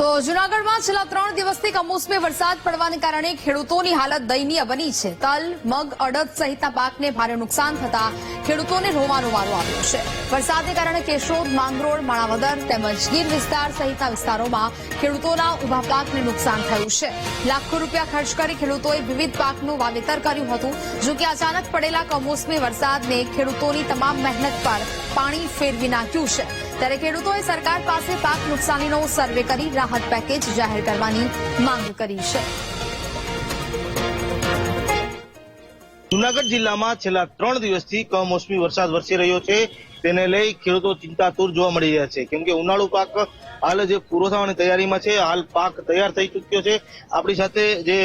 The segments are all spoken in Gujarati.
તો જુનાગઢમાં છેલ્લા ત્રણ દિવસથી કમોસમી વરસાદ પડવાને કારણે ખેડૂતોની હાલત દયનીય બની છે. તલ, મગ, અડદ સહિતના પાકને ભારે નુકસાન થતા ખેડૂતોને રોવાનો વારો આવ્યો છે. વરસાદને કારણે કેશોદ, માંગરોળ, માણાવદર તેમજ ગીર વિસ્તાર સહિતના વિસ્તારોમાં ખેડૂતોના ઊભા પાકને નુકસાન થયું છે. લાખો રૂપિયા ખર્ચ કરી ખેડૂતોએ વિવિધ પાકનું વાવેતર કર્યું હતું જોકે અચાનક પડેલા કમોસમી વરસાદને ખેડૂતોની તમામ મહેનત પર પાણી ફેરવી નાખ્યું છે. ત્યારે ખેડૂતોએ સરકાર પાસે પાક નુકસાનીનો સર્વે કરી રાહત પેકેજ જાહેર કરવાની માંગ કરી છે. જુનાગઢ જિલ્લામાં છેલ્લા ત્રણ દિવસથી કમોસમી વરસાદ વરસી રહ્યો છે. તેને લઈ ખેડૂતો ચિંતાતુર જોવા મળી રહ્યા છે. કેમ કે ઉનાળુ પાક હાલ જે પૂરો થવાની તૈયારીમાં છે, હાલ પાક તૈયાર થઈ ચૂક્યો છે. આપણી સાથે જે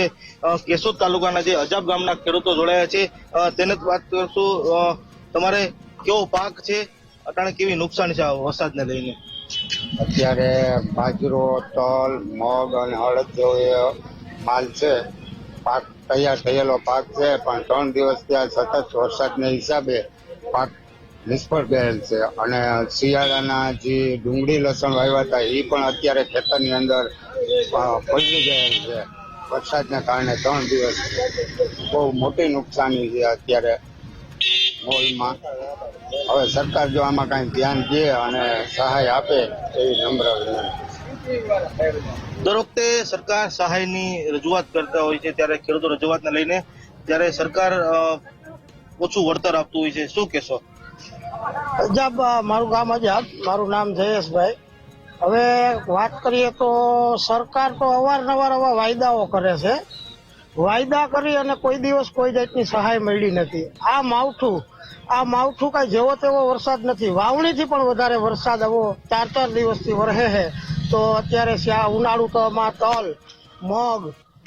કેશોદ તાલુકાના જે અજાબ ગામના ખેડૂતો જોડાયા છે. તેને વાત કરશું. તમારે કેવો પાક છે? અટાણે કેવી નુકસાન છે વરસાદને લઈને? અત્યારે બાજરો, તલ, મગ અને હળદ જેવો માલ છે. પાક તૈયાર થયેલો પાક છે, પણ ત્રણ દિવસ ત્યાં સતત વરસાદના હિસાબે પાક નિષ્ફળ ગયેલ છે. અને શિયાળાના જે ડુંગળી લસણ વાવ્યા હતા એ પણ અત્યારે ખેતરની અંદર પલળી ગયેલ છે. વરસાદના કારણે ત્રણ દિવસ બહુ મોટી નુકસાની છે અત્યારે. મોલમાં હવે સરકાર જો આમાં કાંઈ ધ્યાન દે અને સહાય આપે એવી નમ્ર વિનંતી. દર વખતે સરકાર સહાયની રજૂઆત કરતા હોય છે ત્યારે ખેડૂતો રજૂઆતને લઈને ત્યારે સરકાર ઓછું વળતર આપતું હોય છે. શું કહેશો? અજાબ મારું ગામ અજાબ. મારું નામ જયેશભાઈ. હવે વાત કરીએ તો સરકાર તો અવારનવાર આવા વાયદાઓ કરે છે. વાયદા કરી અને કોઈ દિવસ કોઈ જાતની સહાય મળી નથી. આ માવઠું આ માવઠું કઈ જેવો તેવો વરસાદ નથી. વાવણીથી પણ વધારે વરસાદ આવો ચાર ચાર દિવસથી વરહે છે. તો અત્યારે ઉનાળુ તલ, મગ,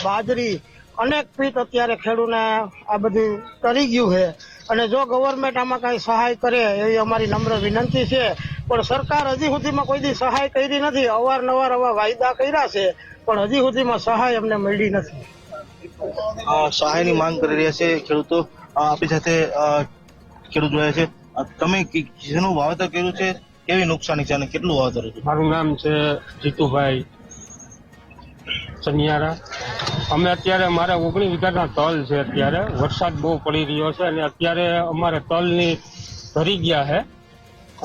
બાજરી, અનેક પીત અત્યારે ખેડૂને આ બધું તરી ગયું છે. અને જો ગવર્મેન્ટ આમાં કાંઈ સહાય કરે એવી અમારી નમ્ર વિનંતી છે. પણ સરકાર હજી સુધીમાં કોઈ દી સહાય કરી નથી. અવારનવાર આવા વાયદા કર્યા છે, પણ હજી સુધીમાં સહાય અમને મળી નથી. સહાયની માંગ કરી રહ્યા છે ખેડૂતો. આપણી સાથે ખેડૂત જોયા છે. તમે જેનું વાવેતર કર્યું છે, કેવી નુકસાની છે અને કેટલું વાવેતર હતું? મારું નામ છે જીતુભાઈ સનિયારા. અમે અત્યારે મારે ઓગણીસ વીઘાના તલ છે અત્યારે. વરસાદ બહુ પડી રહ્યો છે અને અત્યારે અમારે તલની ધરી ગયા છે.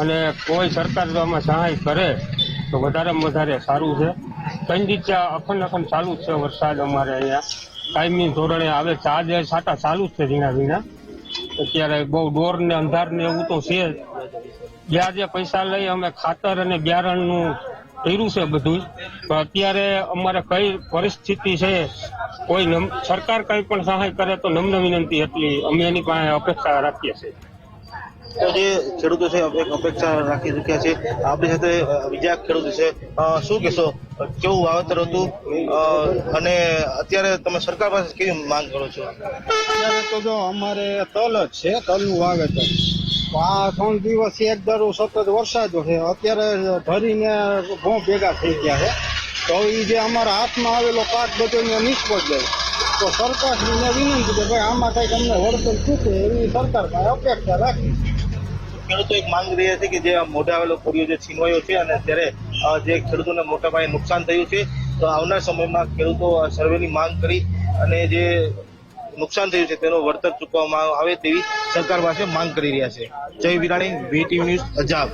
અને કોઈ સરકાર જો આમાં સહાય કરે, તો વધારેમાં વધારે સારું છે. દિવસ અખંડ અખંડ ચાલુ જ છે વરસાદ અમારે અહીંયા? કાયમી ધોરણે આવે આજે છાટા ચાલુ જ છે ઝીણા ઝીણા. અત્યારે બહુ ડોર ને અંધાર ને એવું તો છે. જ વ્યાજે પૈસા લઈ અમે ખાતર અને બિયારણનું કર્યું છે બધું. તો અત્યારે અમારે કઈ પરિસ્થિતિ છે, કોઈ સરકાર કઈ પણ સહાય કરે તો નમ્ર વિનંતી એટલી અમે એની પાસે અપેક્ષા રાખીએ છીએ. તો જે ખેડૂતો છે અપેક્ષા રાખી ચૂક્યા છે, આપણી સાથે બીજા ખેડૂતો છે. શું કહેશો? કેવું વાવેતર હતું? અને અત્યારે તમે સરકાર પાસે કેવી માંગ કરો છો? અત્યારે તો જો અમારે તલ જ છે, તલનું વાવેતર. આ ત્રણ દિવસ એક ધારો સતત વરસાદ છે. અત્યારે ધરીને ઘઉં ભેગા થઈ ગયા છે. તો એ જે અમારા હાથમાં આવેલો પાક બધો નિષ્ફળ જાય તો સરકારને વિનંતી કે ભાઈ આમાં કંઈક અમને વળતર ચૂકે એવી સરકાર પાસે અપેક્ષા રાખી ખેડૂતો એક માંગ રહ્યા છે કે જે મોઢે આવેલો કોરિયો જે છીનવાયો છે અને ત્યારે જે ખેડૂતોને મોટા પાયે નુકસાન થયું છે, તો આવનાર સમયમાં ખેડૂતો સર્વેની માંગ કરી અને જે નુકસાન થયું છે તેનો વળતર ચૂકવવામાં આવે તેવી સરકાર પાસે માંગ કરી રહ્યા છે. Jay Virani, V TV news, Ajab.